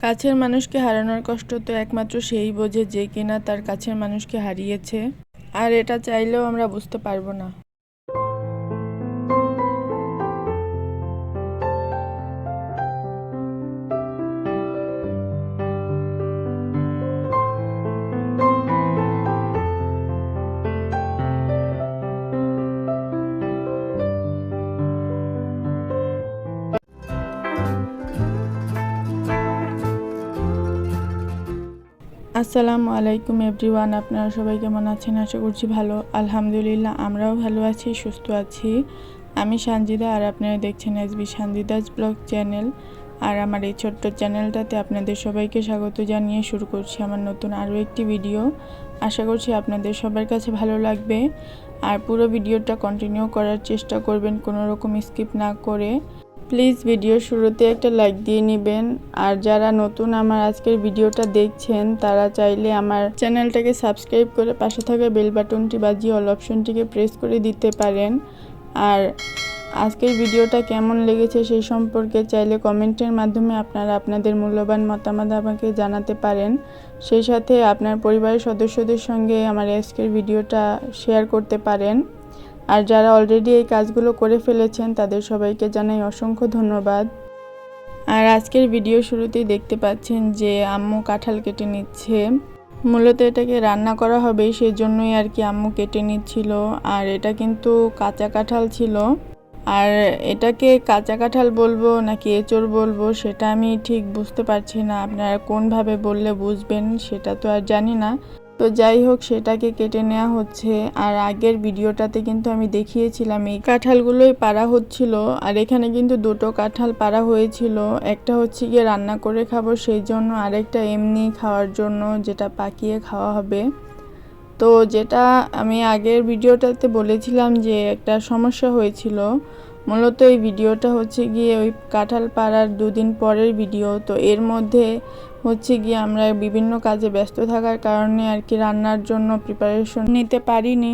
কাছের মানুষকে হারানোর কষ্ট তো একমাত্র সেই বোঝে যে কিনা তার কাছের মানুষকে হারিয়েছে। আর এটা চাইলেও আমরা বুঝতে পারব না। আসসালামু আলাইকুম এভরিওয়ান, আপনারা সবাই কেমন আছেন? আশা করছি ভালো। আলহামদুলিল্লাহ, আমরাও ভালো আছি, সুস্থ আছি। আমি সানজিদা আর আপনারা দেখছেন এসবি সানজিদাস ব্লগ চ্যানেল। আর আমার এই ছোট্ট চ্যানেলটাতে আপনাদের সবাইকে স্বাগত জানিয়ে শুরু করছি আমার নতুন আরও একটি ভিডিও। আশা করছি আপনাদের সবার কাছে ভালো লাগবে। আর পুরো ভিডিওটা কন্টিনিউ করার চেষ্টা করবেন, কোনো রকম স্কিপ না করে। প্লিজ ভিডিও শুরুতে একটা লাইক দিয়ে নেবেন। আর যারা নতুন আমার আজকের ভিডিওটা দেখছেন, তারা চাইলে আমার চ্যানেলটাকে সাবস্ক্রাইব করে পাশে থাকা বেল বাটনটি বাজিয়ে অল অপশনটিকে প্রেস করে দিতে পারেন। আর আজকের ভিডিওটা কেমন লেগেছে সেই সম্পর্কে চাইলে কমেন্টের মাধ্যমে আপনারা আপনাদের মূল্যবান মতামত আমাকে জানাতে পারেন। সেই সাথে আপনার পরিবারের সদস্যদের সঙ্গে আমার আজকের ভিডিওটা শেয়ার করতে পারেন। আর যারা অলরেডি এই কাজগুলো করে ফেলেছেন, তাদের সবাইকে জানাই অসংখ্য ধন্যবাদ। আর আজকের ভিডিও শুরুতেই দেখতে পাচ্ছেন যে আম্মু কাঁঠাল কেটে নিচ্ছে। মূলত এটাকে রান্না করা হবে সেই জন্যই আর কি আম্মু কেটে নিচ্ছিল। আর এটা কিন্তু কাঁচা কাঁঠাল ছিল। আর এটাকে কাঁচা কাঁঠাল বলব নাকি এঁচড় বলব, সেটা আমি ঠিক বুঝতে পারছি না। আপনারা কোনভাবে বললে বুঝবেন, সেটা তো আর জানি না। তো যাই হোক, সেটাকে কেটে নেওয়া হচ্ছে। আর আগের ভিডিওটাতে কিন্তু আমি দেখিয়েছিলাম, এই কাঁঠালগুলোই পাড়া হচ্ছিল। আর এখানে কিন্তু দুটো কাঁঠাল পাড়া হয়েছিল। একটা হচ্ছে গিয়ে রান্না করে খাব সেই জন্য, আরেকটা এমনি খাওয়ার জন্য যেটা পাকিয়ে খাওয়া হবে। তো যেটা আমি আগের ভিডিওটাতে বলেছিলাম যে একটা সমস্যা হয়েছিল মূলত এই ভিডিওটা হচ্ছে গিয়ে ওই কাঁঠাল পাড়ার দুদিন পরের ভিডিও। তো এর মধ্যে হচ্ছে গিয়ে আমরা বিভিন্ন কাজে ব্যস্ত থাকার কারণে আর কি রান্নার জন্য প্রিপারেশন নিতে পারিনি।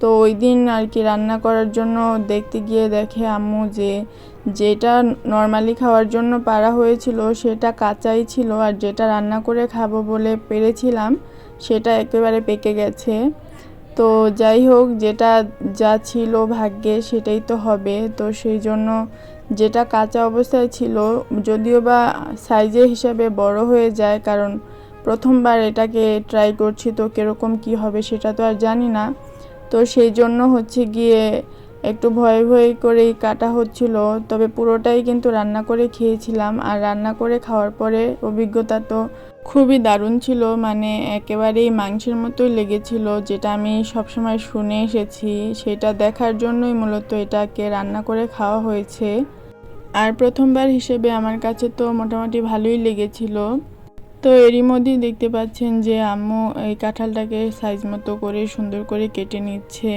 তো ওই দিন আর কি রান্না করার জন্য দেখতে গিয়ে দেখে আম্মু যে, যেটা নর্মালি খাওয়ার জন্য পারা হয়েছিল সেটা কাঁচাই ছিল আর যেটা রান্না করে খাব বলে পেরেছিলাম, সেটা একেবারে পেকে গেছে। তো যাই হোক, যেটা যা ছিল ভাগ্যে সেটাই তো হবে। তো সেই জন্য যেটা কাঁচা অবস্থায় ছিল, যদিও বা সাইজের হিসাবে বড় হয়ে যায়, কারণ প্রথমবার এটাকে ট্রাই করছি, তো কীরকম কি হবে সেটা তো আর জানি না। তো সেই জন্য হচ্ছে গিয়ে একটু ভয় ভয় করেই কাটা হচ্ছিল। তবে পুরোটাই কিন্তু রান্না করে খেয়েছিলাম আর রান্না করে খাওয়ার পরে অভিজ্ঞতা তো খুবই দারুণ ছিল। মানে একেবারেই মাংসের মতোই লেগেছিল, যেটা আমি সবসময় শুনে এসেছি। সেটা দেখার জন্যই মূলত এটাকে রান্না করে খাওয়া হয়েছে। আর প্রথমবার হিসেবে আমার কাছে তো মোটামুটি ভালোই লেগেছিল। তো এরই মধ্যেই দেখতে পাচ্ছেন যে আম্মু এই কাঁঠালটাকে সাইজ মতো করে সুন্দর করে কেটে নিচ্ছে।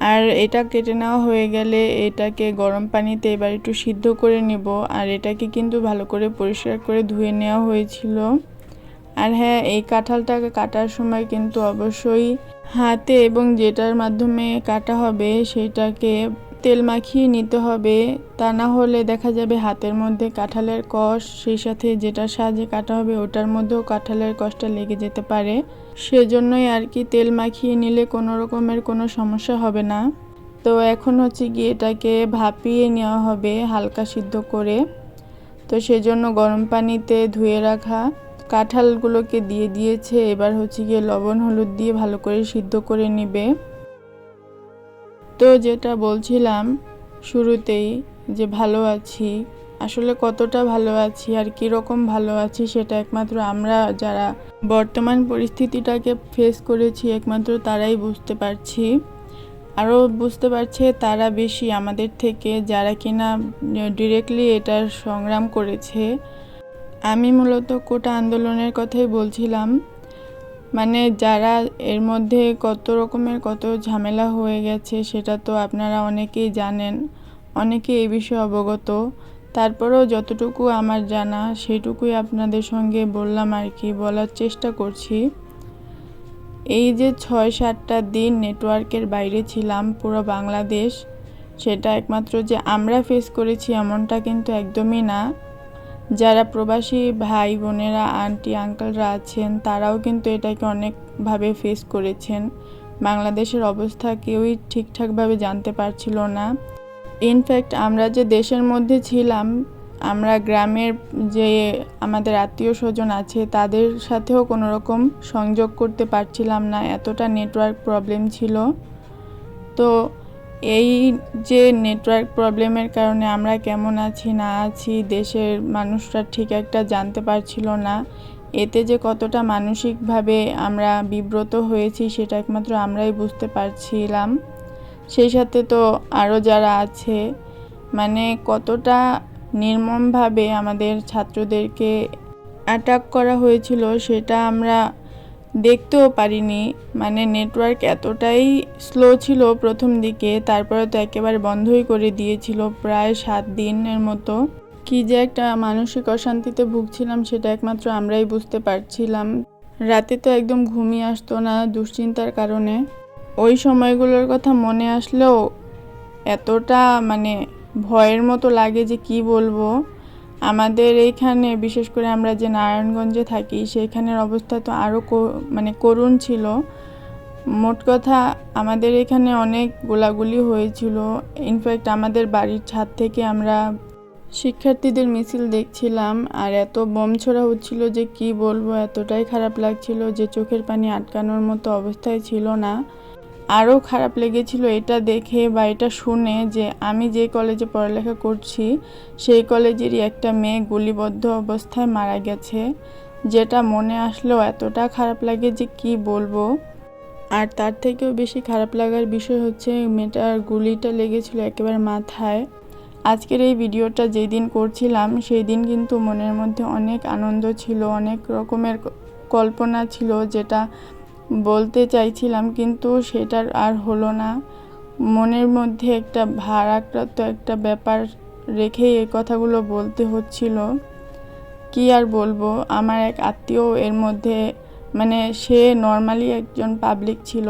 আর এটা কেটে নেওয়া হয়ে গেলে এটাকে গরম পানিতে এবার একটু সিদ্ধ করে নেব। আর এটাকে কিন্তু ভালো করে পরিষ্কার করে ধুয়ে নেওয়া হয়েছিল। আর হ্যাঁ এই কাঁঠালটাকে কাটার সময় কিন্তু অবশ্যই হাতে এবং যেটার মাধ্যমে কাটা হবে সেটাকে তেল মাখিয়ে নিতে হবে। তা না হলে দেখা যাবে হাতের মধ্যে কাঁঠালের কষ, সেই সাথে যেটা সাহায্যে কাটা হবে ওটার মধ্যেও কাঁঠালের কষটা লেগে যেতে পারে। সেজন্যই আর কি তেল মাখিয়ে নিলে কোনো রকমের কোনো সমস্যা হবে না। তো এখন হচ্ছে কি এটাকে ভাপিয়ে নেওয়া হবে হালকা সিদ্ধ করে। তো সেজন্য গরম পানিতে ধুয়ে রাখা কাঁঠালগুলোকে দিয়ে দিয়েছে। এবার হচ্ছে গিয়ে লবণ, হলুদ দিয়ে ভালো করে সিদ্ধ করে নিবে। তো যেটা বলছিলাম শুরুতেই যে ভালো আছি। আসলে কতটা ভালো আছি আর কীরকম ভালো আছি সেটা একমাত্র আমরা, যারা বর্তমান পরিস্থিতিটাকে ফেস করেছি একমাত্র তারাই বুঝতে পারছি। আরও বুঝতে পারছে তারা বেশি আমাদের থেকে, যারা কিনা ডিরেক্টলি এটার সংগ্রাম করেছে। আমি মূলত কোটা আন্দোলনের কথাই বলছিলাম। মানে যারা এর মধ্যে কত রকমের কত ঝামেলা হয়ে গেছে, সেটা তো আপনারা অনেকেই জানেন। অনেকে এই বিষয়ে অবগত। তারপরেও যতটুকু আমার জানা সেটুকুই আপনাদের সঙ্গে বললাম আর কি, বলার চেষ্টা করছি। এই যে ছয় সাতটা দিন নেটওয়ার্কের বাইরে ছিলাম পুরো বাংলাদেশ, সেটা একমাত্র যে আমরা ফেস করেছি এমনটা কিন্তু একদমই না। যারা প্রবাসী ভাই, বোনেরা আন্টি আঙ্কেলরা আছেন, তারাও কিন্তু এটাকে অনেকভাবে ফেস করেছেন। বাংলাদেশের অবস্থা কেউই ঠিকঠাকভাবে জানতে পারছিল না। ইনফ্যাক্ট আমরা যে দেশের মধ্যে ছিলাম, আমরা গ্রামের যে আমাদের আত্মীয় স্বজন আছে, তাদের সাথেও কোনো রকম সংযোগ করতে পারছিলাম না, এতটা নেটওয়ার্ক প্রবলেম ছিল। তো এই যে নেটওয়ার্ক প্রবলেমের কারণে আমরা কেমন আছি, না আছি, দেশের মানুষরা ঠিক একটা জানতে পারছিল না। এতে যে কতটা মানসিকভাবে আমরা বিব্রত হয়েছি, সেটা একমাত্র আমরাই বুঝতে পারছিলাম। সেই সাথে তো আরও যারা আছে মানে কতটা নির্মমভাবে আমাদের ছাত্রদেরকে অ্যাটাক করা হয়েছিল সেটা আমরা দেখতেও পারিনি। মানে নেটওয়ার্ক এতটাই স্লো ছিল প্রথম দিকে, তারপরে তো একেবারে বন্ধই করে দিয়েছিল প্রায় সাত দিনের মতো। কি যে একটা মানসিক অশান্তিতে ভুগছিলাম সেটা একমাত্র আমরাই বুঝতে পারছিলাম। রাতে তো একদম ঘুমিয়ে আসতো না দুশ্চিন্তার কারণে। ওই সময়গুলোর কথা মনে আসলেও এতটা মানে ভয়ের মতো লাগে যে কি বলব? আমাদের এইখানে, বিশেষ করে আমরা যে নারায়ণগঞ্জে থাকি সেইখানের অবস্থা তো আরও মানে করুণ ছিল। মোট কথা, আমাদের এখানে অনেক গোলাগুলি হয়েছিল। ইনফ্যাক্ট আমাদের বাড়ির ছাদ থেকে আমরা শিক্ষার্থীদের মিছিল দেখছিলাম, আর এত বোম ছোড়া হচ্ছিল যে কি বলব? এতটাই খারাপ লাগছিল যে চোখের পানি আটকানোর মতো অবস্থায় ছিল না। আরও খারাপ লেগেছিল এটা দেখে বা এটা শুনে যে আমি যে কলেজে পড়ালেখা করছি, সেই কলেজেরই একটা মেয়ে গুলিবদ্ধ অবস্থায় মারা গেছে। যেটা মনে আসলেও এতটা খারাপ লাগে যে কি বলব? আর তার থেকেও বেশি খারাপ লাগার বিষয় হচ্ছে মেয়েটার গুলিটা লেগেছিল একেবারে মাথায়। আজকের এই ভিডিওটা যেই দিন করছিলাম সেই দিন কিন্তু মনের মধ্যে অনেক আনন্দ ছিল, অনেক রকমের কল্পনা ছিল যেটা বলতে চাইছিলাম, কিন্তু সেটার আর হলো না। মনের মধ্যে একটা ভারাক্রান্ত একটা ব্যাপার রেখেই এই কথাগুলো বলতে হচ্ছিল। কি আর বলব, আমার এক আত্মীয় এর মধ্যে মানে সে নর্মালি একজন পাবলিক ছিল।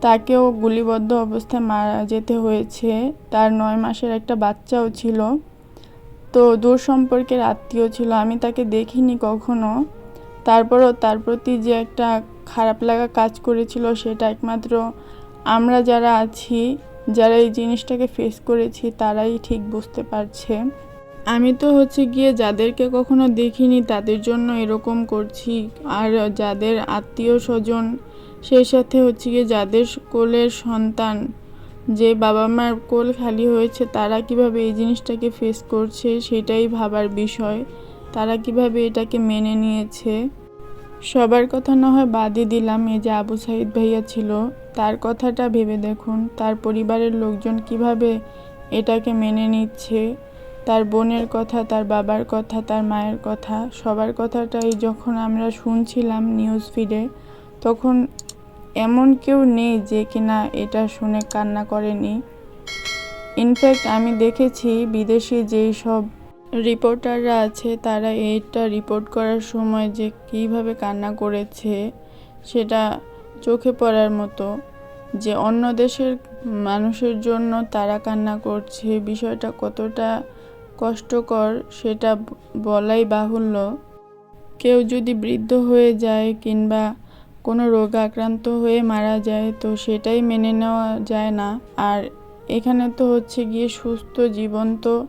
তাকেও গুলিবদ্ধ অবস্থায় মারা যেতে হয়েছে। তার নয় মাসের একটা বাচ্চাও ছিল। তো দূর সম্পর্কের আত্মীয় ছিল। আমি তাকে দেখিনি কখনো। তারপরও তার প্রতি যে একটা খারাপ লাগা কাজ করেছিল সেটা একমাত্র আমরা যারা আছি, যারা এই জিনিসটাকে ফেস করেছি, তারাই ঠিক বুঝতে পারছে। আমি তো হচ্ছে গিয়ে যাদেরকে কখনো দেখিনি, তাদের জন্য এরকম করছি। আর যাদের আত্মীয় স্বজন, সেই সাথে হচ্ছে গিয়ে যাদের কোলের সন্তান, যে বাবা মার কোল খালি হয়েছে, তারা কীভাবে এই জিনিসটাকে ফেস করছে, সেটাই ভাবার বিষয়। তারা কীভাবে এটাকে মেনে নিয়েছে? সবার কথা না হয় বাদই দিলাম এই যে আবু সাইদ ভাইয়া ছিল। তার কথাটা ভেবে দেখুন, তার পরিবারের লোকজন কীভাবে এটাকে মেনে নিচ্ছে? তার বোনের কথা, তার বাবার কথা, তার মায়ের কথা, সবার কথাটাই যখন আমরা শুনছিলাম নিউজ ফিডে, তখন এমন কেউ নেই যে কিনা এটা শুনে কান্না করেনি। ইনফ্যাক্ট আমি দেখেছি বিদেশি যেই সব রিপোর্টাররা আছে, তারা এইটা রিপোর্ট করার সময় যে কীভাবে কান্না করেছে সেটা চোখে পড়ার মতো। যে অন্য দেশের মানুষের জন্য তারা কান্না করছে, বিষয়টা কতটা কষ্টকর সেটা বলাই বাহুল্য। কেউ যদি বৃদ্ধ হয়ে যায় কিংবা কোনো রোগ আক্রান্ত হয়ে মারা যায়, তো সেটাই মেনে নেওয়া যায় না। আর এখানে তো হচ্ছে গিয়ে সুস্থ, জীবন্ত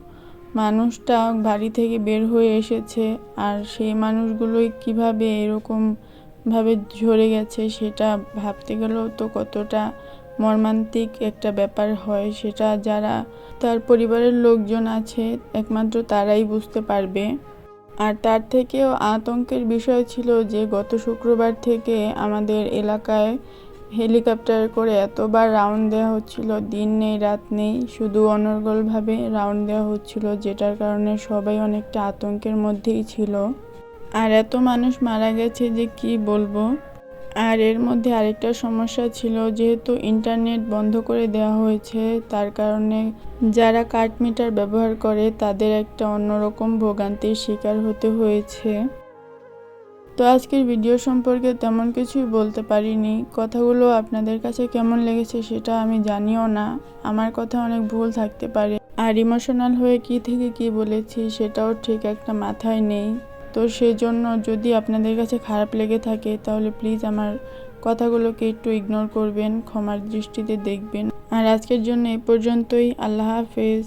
মানুষটা বাড়ি থেকে বের হয়ে এসেছে আর সেই মানুষগুলোই কীভাবে এরকমভাবে ঝরে গেছে সেটা ভাবতে গেলেও তো কতটা মর্মান্তিক একটা ব্যাপার হয় সেটা যারা তার পরিবারের লোকজন আছে একমাত্র তারাই বুঝতে পারবে। আর তার থেকেও আতঙ্কের বিষয় ছিল যে গত শুক্রবার থেকে আমাদের এলাকায় হেলিকপ্টার করে এতবার রাউন্ড দেওয়া হচ্ছিল, দিন নেই, রাত নেই, শুধু অনর্গলভাবে রাউন্ড দেওয়া হচ্ছিল, যেটার কারণে সবাই অনেকটা আতঙ্কের মধ্যেই ছিল। আর এত মানুষ মারা গেছে যে কি বলব? আর এর মধ্যে আরেকটা সমস্যা ছিল, যেহেতু ইন্টারনেট বন্ধ করে দেওয়া হয়েছে, তার কারণে যারা কার্ট মিটার ব্যবহার করে, তাদের একটা অন্যরকম ভোগান্তির শিকার হতে হয়েছে। তো আজকের ভিডিও সম্পর্কে তেমন কিছুই বলতে পারিনি। কথাগুলো আপনাদের কাছে কেমন লেগেছে সেটা আমি জানিও না। আমার কথা অনেক ভুল থাকতে পারে। আর ইমোশনাল হয়ে কি থেকে কি বলেছি সেটাও ঠিক একটা মাথায় নেই। তো সেজন্য যদি আপনাদের কাছে খারাপ লেগে থাকে তাহলে প্লিজ আমার কথাগুলোকে একটু ইগনোর করবেন, ক্ষমার দৃষ্টিতে দেখবেন। আর আজকের জন্য এই পর্যন্তই। আল্লাহ হাফেজ।